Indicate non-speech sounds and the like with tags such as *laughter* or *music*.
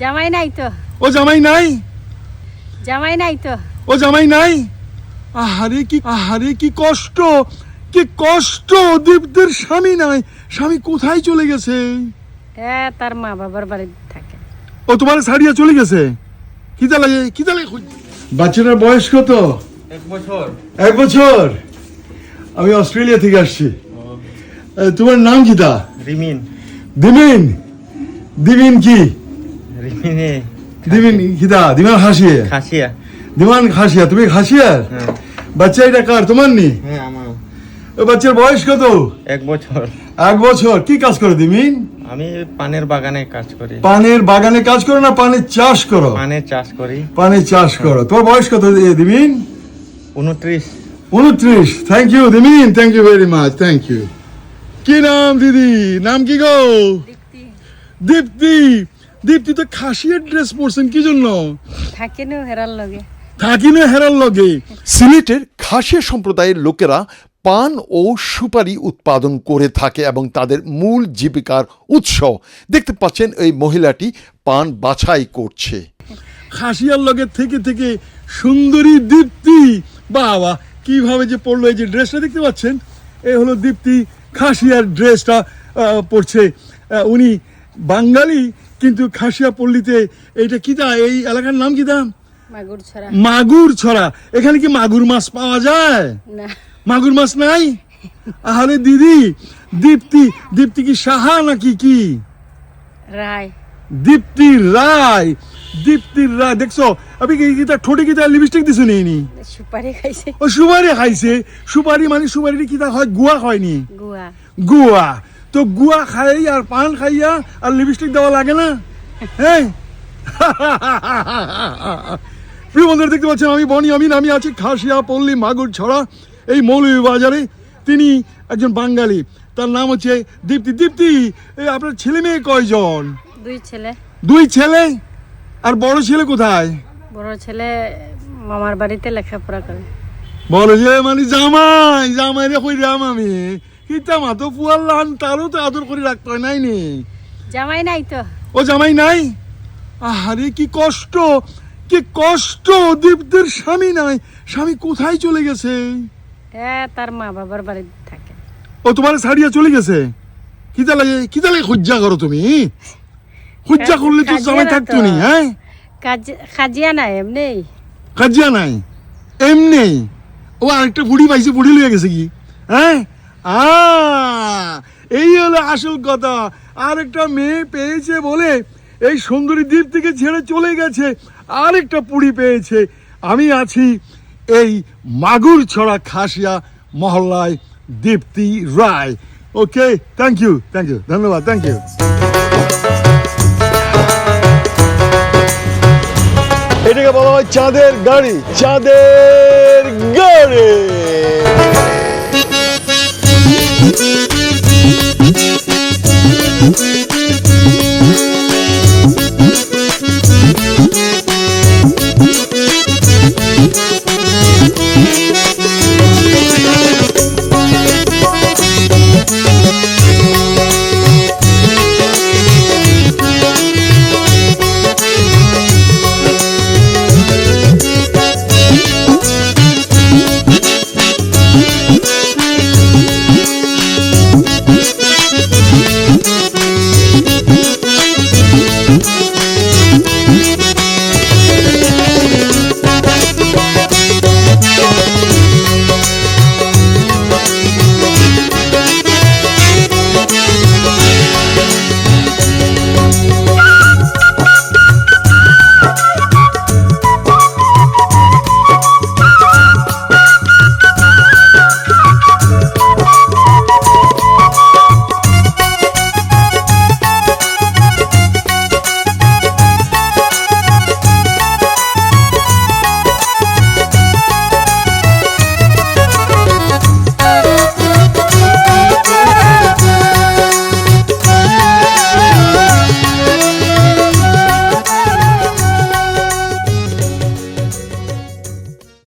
জামাই নাই তো। ও জামাই নাই? জামাই নাই তো। ও জামাই নাই? আহারে কি আহারে কি কষ্ট কি কষ্ট দীপদের স্বামী নাই। স্বামী কোথায় চলে গেছে? এ তার মা বাবার বাড়িতে থাকে। ও তোমার ছাড়িয়া চলে গেছে? কি লাগে কি লাগে বাচ্চাটার বয়স কত? এক বছর। এক বছর? আমি অস্ট্রেলিয়া থেকে আসছি। তোমার নাম কি তা? রিমিন। দিমিন দিমিন কি? খাসিয়া। দিমান খাসিয়া তুমি খাসিয়ার হ্যাঁ। বাচ্চা এটা কার তোমার নি? হ্যাঁ আমার। ও বাচ্চার বয়স কত? এক বছর। এক বছর। কি কাজ করো দিমিন? আমি পানের বাগানে কাজ করি। পানের বাগানে কাজ করো না পানের চাষ করো? পানের চাষ করি। পানের চাষ করো। তোমার বয়স কত দিমিন? উনত্রিশ। উনত্রিশ। Thank you Dimin. Thank you very much thank you কি নাম দিদি? নাম কি গো? দীপ্তি। দীপ্তি তো খাসিয়ার ড্রেস পরছেন কি জন্য? থাকে হেরার লগে। থাকি না হেরার লগে। সিলেটের খাসিয়া সম্প্রদায়ের লোকেরা পান ও সুপারি উৎপাদন করে থাকে এবং তাদের মূল জীবিকার উৎস। দেখতে পাচ্ছেন এই মহিলাটি পান বাছাই করছে। খাসিয়ার লগে থেকে থেকে সুন্দরী দীপ্তি। বাবা কীভাবে যে পড়ল এই যে ড্রেসটা দেখতে পাচ্ছেন? এই হলো দীপ্তি খাসিয়ার ড্রেসটা পরছে। উনি বাঙালি কিন্তু খাসিয়া পল্লীতে এইটা কি দা এই এলাকার নাম কি দাম? মাগুর ছড়া। এখানে কি মাগুর মাছ পাওয়া যায়? না। মাগুর মাছ নাই? আরে দিদি দীপ্তি দীপ্তি কি সাহা নাকি কি? রায়। দীপ্তি রায়। দীপ্তির রায় দেখছ? আমি কি তার ঠোঁটে কি তার লিপস্টিক দিছো নেই সুপারি খাইছে। ও সুপারি খাইছে। সুপারি মানে সুপারি কি তা হয়? গুয়া হয়নি গুয়া। গুয়া। তো গুয়া খাই আর পান খাইয়া আর লিপস্টিক দেওয়া লাগে না? হ্যাঁ *laughs* প্রিয় বন্ধুরা দেখতে পাচ্ছেন আমি বনি আমিন আমি আছি খাসিয়া পল্লী মাগুর ছড়া এই মৌলভী বাজারে তিনি একজন বাঙালি। তার নাম হচ্ছে দীপ্তি। দীপ্তি এই আপনার ছেলে মেয়ে কয়জন? দুই ছেলে। দুই ছেলে? আর বড় ছেলে কোথায়? বড় ছেলে মামার বাড়িতে লেখাপড়া করে। বড় ছেলে মানে জামাই। জামাই রে কই রাম আমি। কিতা মা তো পুয়ার লান তারও তো আদর করে রাখতে হয় নাই নি। জামাই নাই তো। ও জামাই নাই? আহারে কি কষ্ট কি কষ্ট দীপদের স্বামী নাই। স্বামী কোথায় চলে গেছে? এ তার মা বাবার বাড়িতে থাকে। ও তোমার ছাড়িয়া চলে গেছে? কিতা লাগে কিতা লাগে খুঁজা করো তুমি? খুঁজা করলে তো কাজিয়া জামাই থাকতো। নি হ্যাঁ? কাজ খাজিয়া নাই এমনি। কাজিয়া নাই? এমনি? ও আরেকটা বুড়ি পাইছে বুড়ি লয়ে গেছে কি? হ্যাঁ? এই হলো আসল কথা। আরেকটা মেয়ে পেয়েছে বলে এই সুন্দরী দ্বীপ থেকে ছেড়ে চলে গেছে। আরেকটা পুড়ি পেয়েছে। আমি আছি এই মাগুর ছড়া খাসিয়া মহল্লায় Dipti Roy. Okay thank you thank you ধন্যবাদ থ্যাংক ইউ এটাকে বলা হয় চাঁদের গাড়ি চাঁদের গাড়ি।